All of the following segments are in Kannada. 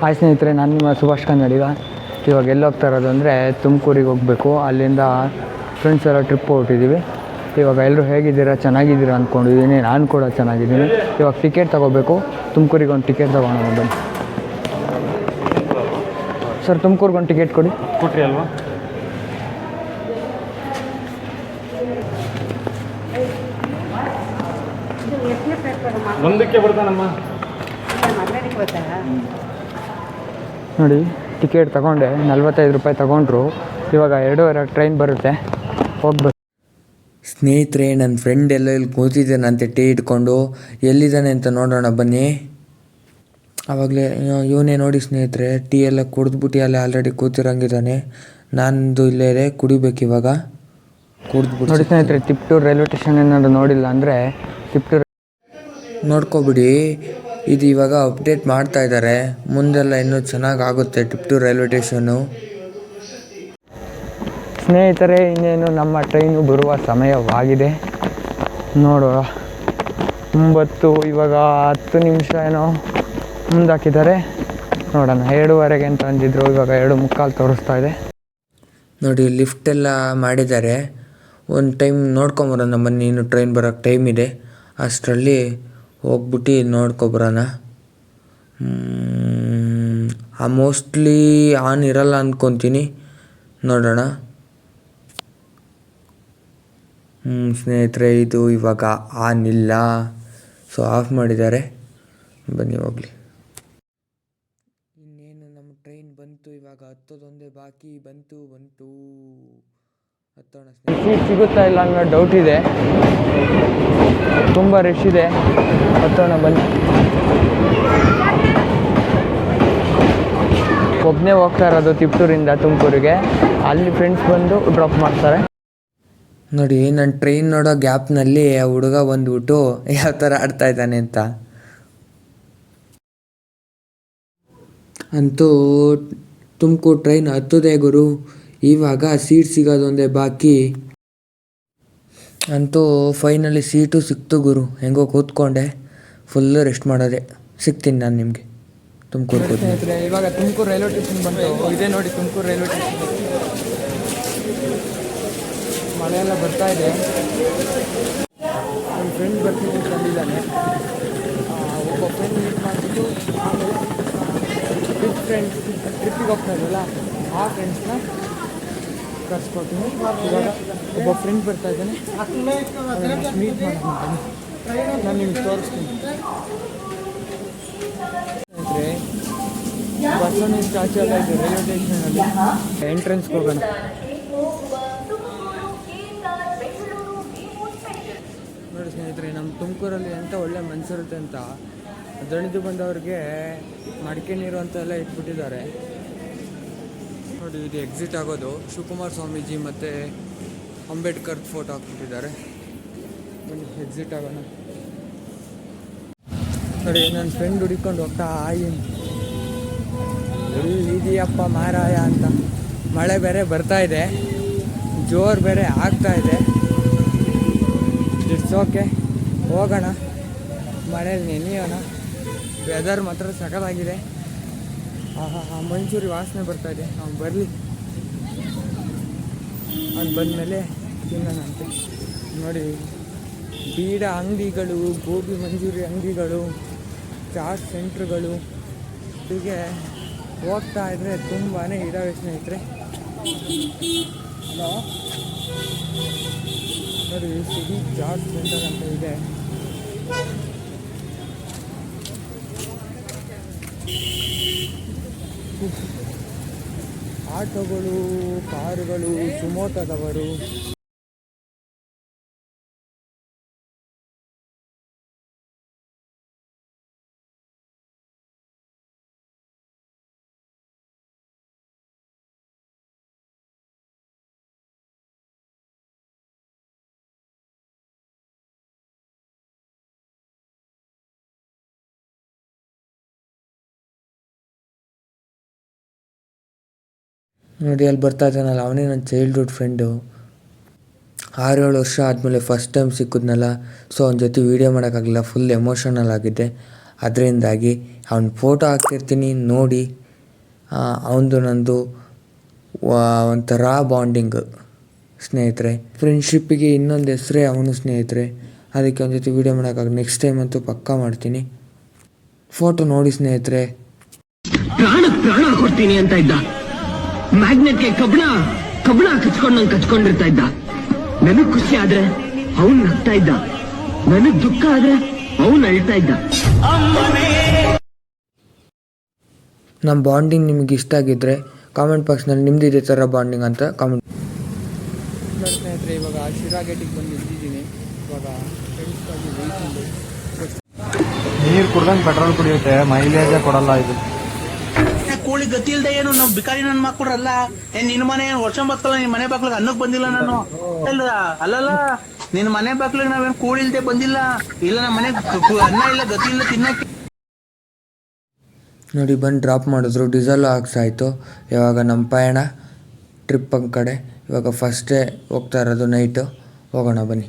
ಹಾಯ್ ಸ್ನೇಹಿತರೆ ನಾನು ನಿಮ್ಮ ಸುಭಾಷ್ ಕನ್ನಡಿಗ ಇವಾಗ ಎಲ್ಲಿ ಹೋಗ್ತಾ ಇರೋದು ಅಂದರೆ ತುಮಕೂರಿಗೆ ಹೋಗಬೇಕು. ಅಲ್ಲಿಂದ ಫ್ರೆಂಡ್ಸ್ ಎಲ್ಲ ಟ್ರಿಪ್ ಹೊರಟಿದ್ದೀವಿ ಇವಾಗ ಎಲ್ಲರೂ ಹೇಗಿದ್ದೀರಾ ಚೆನ್ನಾಗಿದ್ದೀರಾ ಅಂದ್ಕೊಂಡಿದ್ದೀನಿ ನಾನು ಕೂಡ ಚೆನ್ನಾಗಿದ್ದೀನಿ. ಇವಾಗ ಟಿಕೆಟ್ ತೊಗೋಬೇಕು. ತುಮಕೂರಿಗೆ ಒಂದು ಟಿಕೆಟ್ ತೊಗೊಳೋಣ ಬನ್ನಿ. ಸರ್ ತುಮಕೂರಿಗೆ ಒಂದು ಟಿಕೆಟ್ ಕೊಡಿ. ಕೊಟ್ರಿ ಅಲ್ವಾ? ಮುಂದಕ್ಕೆ ಬರ್ತಾನಮ್ಮ. ನೋಡಿ ಟಿಕೆಟ್ ತಗೊಂಡೆ ನಲ್ವತ್ತೈದು ರೂಪಾಯಿ ತಗೊಂಡ್ರು. ಇವಾಗ ಎರಡೂವರೆ ಟ್ರೈನ್ ಬರುತ್ತೆ. ಹೋಗ್ಬೇಕು ಸ್ನೇಹಿತರೆ ನನ್ನ ಫ್ರೆಂಡ್ ಎಲ್ಲ ಇಲ್ಲಿ ಕೂತಿದ್ದಾನಂತೆ ಟೀ ಇಟ್ಕೊಂಡು ಎಲ್ಲಿದ್ದಾನೆ ಅಂತ ನೋಡೋಣ ಬನ್ನಿ. ಆವಾಗಲೇ ಇವನೇ ನೋಡಿ ಸ್ನೇಹಿತರೆ ಟೀ ಎಲ್ಲ ಕುಡಿದ್ಬಿಟ್ಟು ಅಲ್ಲೇ ಆಲ್ರೆಡಿ ಕೂತಿರಂಗಿದ್ದಾನೆ. ನಂದು ಇಲ್ಲೇ ಕುಡಿಬೇಕು ಇವಾಗ. ನೋಡಿ ಕುಡಿದ್ಬಿಟ್ಟು ಸ್ನೇಹಿತರೆ ತಿಪ್ಟೂರು ರೈಲ್ವೆ ಸ್ಟೇಷನ್ ಏನಾದ್ರು ನೋಡಿಲ್ಲ ಅಂದರೆ ತಿಪ್ಟೂರು ನೋಡ್ಕೊಬಿಡಿ. ಇದು ಇವಾಗ ಅಪ್ಡೇಟ್ ಮಾಡ್ತಾ ಇದ್ದಾರೆ ಮುಂದೆಲ್ಲ ಇನ್ನೂ ಚೆನ್ನಾಗಿ ಆಗುತ್ತೆ ಟಿಪ್ಟೂರ್ ರೈಲ್ವೆ ಸ್ಟೇಷನ್ನು ಸ್ನೇಹಿತರೆ ಇನ್ನೇನು ನಮ್ಮ ಟ್ರೈನು ಬರುವ ಸಮಯವಾಗಿದೆ. ನೋಡುವ. ಒಂಬತ್ತು ಇವಾಗ ಹತ್ತು ನಿಮಿಷ ಏನೋ ಮುಂದಾಕಿದ್ದಾರೆ. ನೋಡೋಣ ಎರಡೂವರೆಗೆ ಅಂತ ಅಂದಿದ್ರು ಇವಾಗ ಎರಡು ಮುಕ್ಕಾಲು ತೋರಿಸ್ತಾ ಇದೆ. ನೋಡಿ ಲಿಫ್ಟ್ ಎಲ್ಲ ಮಾಡಿದ್ದಾರೆ. ಒಂದು ಟೈಮ್ ನೋಡ್ಕೊಂಬರೋಣ ಬನ್ನಿ ಇನ್ನು ಟ್ರೈನ್ ಬರೋಕ್ಕೆ ಟೈಮ್ ಇದೆ. ಅಷ್ಟರಲ್ಲಿ ಹೋಗ್ಬಿಟ್ಟು ನೋಡ್ಕೊಬರೋಣ. ಆ ಮೋಸ್ಟ್ಲಿ ಆನ್ ಇರಲ್ಲ ಅಂದ್ಕೊತೀನಿ ನೋಡೋಣ. ಹ್ಞೂ ಸ್ನೇಹಿತರೆ, ಇದು ಇವಾಗ ಆನ್ ಇಲ್ಲ. ಸೊ ಆಫ್ ಮಾಡಿದ್ದಾರೆ. ಬನ್ನಿ ಹೋಗಲಿ. ಇನ್ನೇನು ನಮ್ಮ ಟ್ರೈನ್ ಬಂತು ಇವಾಗ ಹತ್ತೋದೊಂದೇ, ಬಾಕಿ ಬಂತು ಬಂತು. ಸೀಟ್ ಸಿಗುತ್ತಾ ಇಲ್ಲ ಅನ್ನೋ ಡೌಟ್ ಇದೆ. ತುಂಬ ರಶ್ ಇದೆ. ಹತ್ತೋಣ ಬನ್ನಿ. ಒಬ್ಬನೇ ಹೋಗ್ತಾ ಇರೋದು ತಿಪ್ಟೂರಿಂದ ತುಮಕೂರಿಗೆ. ಅಲ್ಲಿ ಫ್ರೆಂಡ್ಸ್ ಬಂದು ಡ್ರಾಪ್ ಮಾಡ್ತಾರೆ. ನೋಡಿ ನನ್ನ ಟ್ರೈನ್ ನೋಡೋ ಗ್ಯಾಪ್ನಲ್ಲಿ ಆ ಹುಡುಗ ಬಂದ್ಬಿಟ್ಟು ಯಾವ ಥರ ಆಡ್ತಾ ಇದ್ದಾನೆ ಅಂತ. ಅಂತೂ ತುಮಕೂರು ಟ್ರೈನ್ ಹತ್ತುದೇ ಗುರು. ಇವಾಗ ಸೀಟ್ ಸಿಗೋದೊಂದೇ ಬಾಕಿ. ಅಂತೂ ಫೈನಲಿ ಸೀಟು ಸಿಕ್ತು ಗುರು. ಹೆಂಗೋ ಕೂತ್ಕೊಂಡೆ. ಫುಲ್ಲು ರೆಸ್ಟ್ ಮಾಡೋದೆ. ಸಿಗ್ತೀನಿ ನಾನು ನಿಮಗೆ. ತುಮಕೂರು ಸ್ನೇಹಿತರೆ ಇವಾಗ ತುಮಕೂರು ರೈಲ್ವೆ ಸ್ಟೇಷನ್ ಬಂದು ಇದೇ ನೋಡಿ ತುಮಕೂರು ರೈಲ್ವೆ ಸ್ಟೇಷನ್. ಮಳೆಯೆಲ್ಲ ಎಲ್ಲ ಬರ್ತಾ ಇದೆ. ನನ್ನ ಫ್ರೆಂಡ್ ಬರ್ತೀನಿ ಅಂತ ಆ, ಒಬ್ಬ ಫ್ರೆಂಡ್ ಮೀಟ್ ಮಾಡಿಬಿಟ್ಟು ಆಮೇಲೆ ಟ್ರಿಪ್ ಫ್ರೆಂಡ್ಸ್ ಟ್ರಿಪ್ಪಿಗೆ ಹೋಗ್ತಾ ಇದ್ದಲ್ಲ ಆ ಫ್ರೆಂಡ್ಸ್ನ ಕರ್ಸ್ಕೊಡ್ತೀನಿ ಇವಾಗ ಒಬ್ಬ ಫ್ರೆಂಡ್ ಬರ್ತಾ ಇದ್ದಾನೆ. ಮೀಟ್ ಮಾಡ್ಕೊತೀನಿ ನಾನು ನಿಮ್ಗೆ ತೋರಿಸ್ತೀನಿ. ಸ್ನೇಹಿತರೆ ಬಸವನ ಸ್ಟ್ಯಾಚು ಎಲ್ಲ ಇದೆ ರೈಲ್ವೆ ಸ್ಟೇಷನಲ್ಲಿ ಎಂಟ್ರೆನ್ಸ್ಗೆ ಹೋಗೋಣ. ನೋಡಿ ಸ್ನೇಹಿತರೆ ನಮ್ಮ ತುಮಕೂರಲ್ಲಿ ಎಂಥ ಒಳ್ಳೆ ಮನಸ್ಸಿರುತ್ತೆ ಅಂತ ದಣಿದು ಬಂದವ್ರಿಗೆ ಮಡಿಕೆ ನೀರು ಅಂತ ಎಲ್ಲ ಇಟ್ಬಿಟ್ಟಿದ್ದಾರೆ. ನೋಡಿ, ಇದು ಎಕ್ಸಿಟ್ ಆಗೋದು. ಶಿವಕುಮಾರ್ ಸ್ವಾಮೀಜಿ ಮತ್ತು ಅಂಬೇಡ್ಕರ್ ಫೋಟೋ ಹಾಕ್ಬಿಟ್ಟಿದ್ದಾರೆ. ಎಕ್ಸಿಟ್ ಆಗೋಣ. ನೋಡಿ ನನ್ನ ಫ್ರೆಂಡ್ ಹುಡುಕೊಂಡು ಹೋಗ್ತಾ ಆಯಿನ್ ಎಲ್ಲಿದೆಯಪ್ಪ ಮಾರಾಯ ಅಂತ. ಮಳೆ ಬೇರೆ ಬರ್ತಾ ಇದೆ. ಜೋರು ಬೇರೆ ಆಗ್ತಾ ಇದೆ. ಇಟ್ಸ್ ಓಕೆ ಹೋಗೋಣ. ಮಳೇಲಿ ನೆನೆಯೋಣ. ವೆದರ್ ಮಾತ್ರ ಸಖತ್ತಾಗಿದೆ ಆ ಮಂಚೂರಿ ವಾಸನೆ ಬರ್ತಾ ಇದೆ. ಅವ್ನು ಬರಲಿ. ಅವ್ನು ಬಂದಮೇಲೆ ತಿನ್ನೋಣ ಅಂತೆ. ನೋಡಿ, ಬೀಡ ಅಂಗಡಿಗಳು, ಗೋಬಿ ಮಂಜೂರಿ ಅಂಗಡಿಗಳು, ಚಾಟ್ ಸೆಂಟ್ರ್ಗಳು, ಹೀಗೆ ಹೋಗ್ತಾ ಇದ್ರೆ ತುಂಬಾ ಇದಾವೆ ಸ್ನೇಹಿತರೆ. ಹಲೋ? ನೋಡಿ ಸಿಗಿ ಚಾಟ್ ಸೆಂಟರ್ ಅಂತ ಇದೆ. ಆಟೋಗಳು ಕಾರುಗಳು ಸುಮೋಟದವರು. ನೋಡಿ, ಅಲ್ಲಿ ಬರ್ತಾ ಇದ್ದಾನಲ್ಲ, ಅವನೇ ನನ್ನ ಚೈಲ್ಡ್ಹುಡ್ ಫ್ರೆಂಡು ಆರು ಏಳು ವರ್ಷ ಆದಮೇಲೆ ಫಸ್ಟ್ ಟೈಮ್ ಸಿಕ್ಕಿದ್ನಲ್ಲ ಸೊ ಅವನ ಜೊತೆ ವೀಡಿಯೋ ಮಾಡೋಕ್ಕಾಗಲಿಲ್ಲ ಫುಲ್ ಎಮೋಷನಲ್ ಆಗಿದ್ದೆ. ಅದರಿಂದಾಗಿ ಅವನ ಫೋಟೋ ಹಾಕ್ತಿರ್ತೀನಿ ನೋಡಿ ಅವನದು ನಂದು ಒಂಥರ ಬಾಂಡಿಂಗ್ ಸ್ನೇಹಿತರೆ. ಫ್ರೆಂಡ್ಶಿಪ್ಪಿಗೆ ಇನ್ನೊಂದು ಹೆಸರೇ ಅವನು ಸ್ನೇಹಿತರೆ. ಅದಕ್ಕೆ ಅವನ ಜೊತೆ ವೀಡಿಯೋ ಮಾಡೋಕ್ಕಾಗ ನೆಕ್ಸ್ಟ್ ಟೈಮ್ ಅಂತೂ ಪಕ್ಕಾ ಮಾಡ್ತೀನಿ. ಫೋಟೋ ನೋಡಿ ಸ್ನೇಹಿತರೆ. ಪ್ರಾಣ ಪ್ರಾಣ ಕೊಡ್ತೀನಿ ಅಂತ ಇದ್ದ. ಮ್ಯಾಗ್ನೆಟ್ಗೆ ಕಬ್ಣ ಕಬ್ಣ ಕಚ್ಕೊಂಡ್ ನಂಗೆ ಕಚ್ಕೊಂಡಿರ್ತಾ ಇದ್ದ. ನನಗ್ ಖುಷಿ ಆದ್ರೆ ಅವನ್ ನಗ್ತಾ ಇದ್ದ. ನನಗ್ ದುಃಖ ಆದ್ರೆ ಅವನ್ ಅಳ್ತಾ ಇದ್ದ. ನಮ್ಮ ಬಾಂಡಿಂಗ್ ನಿಮ್ಗೆ ಇಷ್ಟ ಆಗಿದ್ರೆ ಕಾಮೆಂಟ್ ಬಾಕ್ಸ್ನಲ್ಲಿ ನಿಮ್ದು ಇದೇ ಥರ ಬಾಂಡಿಂಗ್ ಅಂತ ಕಾಮೆಂಟ್ ಸ್ನೇಹಿತರೆ ಇವಾಗ ಶಿರಾ ಗೇಟಿಗೆ ಬಂದು ನಿಂತಿದ್ದೀನಿ. ಇವಾಗ ನೀರು ಕುಡ್ದಂಗೆ ಪೆಟ್ರೋಲ್ ಕುಡಿಯುತ್ತೆ ಮೈಲೇಜೇ ಕೊಡಲ್ಲ ಇದು. ಕೂಳಿ ಗತಿ ಇಲ್ದೆ ಏನು? ನಾವು ಬಿಕಾರಿ ನನ್ ಮಾಡ್ಕೊಡ್ರಲ್ಲ ಏನ್ ನಿನ್ ಮನೆ ವರ್ಷ ಬತ್ತಲ್ಲ ನಿನ್ ಮನೆ ಬಾಗ್ಲಿಗೆ ಅನ್ನಕ್ ಬಂದಿಲ್ಲ ನಾನು. ಅಲ್ಲಲ್ಲ ನಿನ್ ಮನೆ ಬಾಗ್ಲಿಗೆ ನಾವೇನ್ ಕೂಳಿ ಇಲ್ದೆ ಬಂದಿಲ್ಲ. ಇಲ್ಲ ನಮ್ಮ ಮನೆ ಅನ್ನ ಇಲ್ಲ ಗತಿ ಇಲ್ಲ ತಿನ್ನಕ್ಕೆ. ನೋಡಿ ಬಂದು ಡ್ರಾಪ್ ಮಾಡಿದ್ರು. ಡೀಸೆಲ್ ಹಾಕ್ಸಾಯ್ತು. ಇವಾಗ ನಮ್ಮ ಪಯಣ ಟ್ರಿಪ್ ಕಡೆ. ಇವಾಗ ಫಸ್ಟೇ ಹೋಗ್ತಾ ಇರೋದು ನೈಟು ಹೋಗೋಣ ಬನ್ನಿ.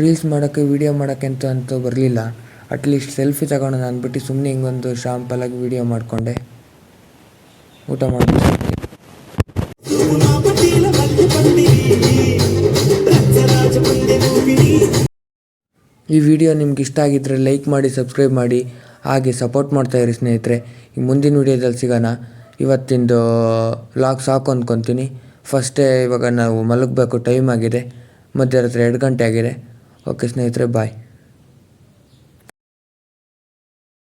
ರೀಲ್ಸ್ ಮಾಡೋಕ್ಕೆ, ವೀಡಿಯೋ ಮಾಡೋಕ್ಕೆ ಅಂತ ಅಂತೂ ಬರಲಿಲ್ಲ. ಅಟ್ಲೀಸ್ಟ್ ಸೆಲ್ಫಿ ತಗೊಳ್ಳೋಣ ಅಂದ್ಬಿಟ್ಟು ಸುಮ್ಮನೆ ಹಿಂಗೊಂದು ಶಾಂಪಲಾಗಿ ವೀಡಿಯೋ ಮಾಡಿಕೊಂಡೆ. ಊಟ ಮಾಡಿ ಈ ವಿಡಿಯೋ ನಿಮ್ಗೆ ಇಷ್ಟ ಆಗಿದ್ದರೆ ಲೈಕ್ ಮಾಡಿ, ಸಬ್ಸ್ಕ್ರೈಬ್ ಮಾಡಿ, ಹಾಗೆ ಸಪೋರ್ಟ್ ಮಾಡ್ತಾ ಇರಿ ಸ್ನೇಹಿತರೆ. ಈ ಮುಂದಿನ ವಿಡಿಯೋದಲ್ಲಿ ಸಿಗೋಣ. ಇವತ್ತಿಂದು ಲಾಗ್ ಸಾಕು ಅಂದ್ಕೊತೀನಿ ಫಸ್ಟೇ ಇವಾಗ ನಾವು ಮಲಗಬೇಕು ಟೈಮ್ ಆಗಿದೆ. ಮಧ್ಯರಾತ್ರಿ ಎರಡು ಗಂಟೆ ಆಗಿದೆ. ಓಕೆ ಸ್ನೇಹಿತರೆ ಬಾಯ್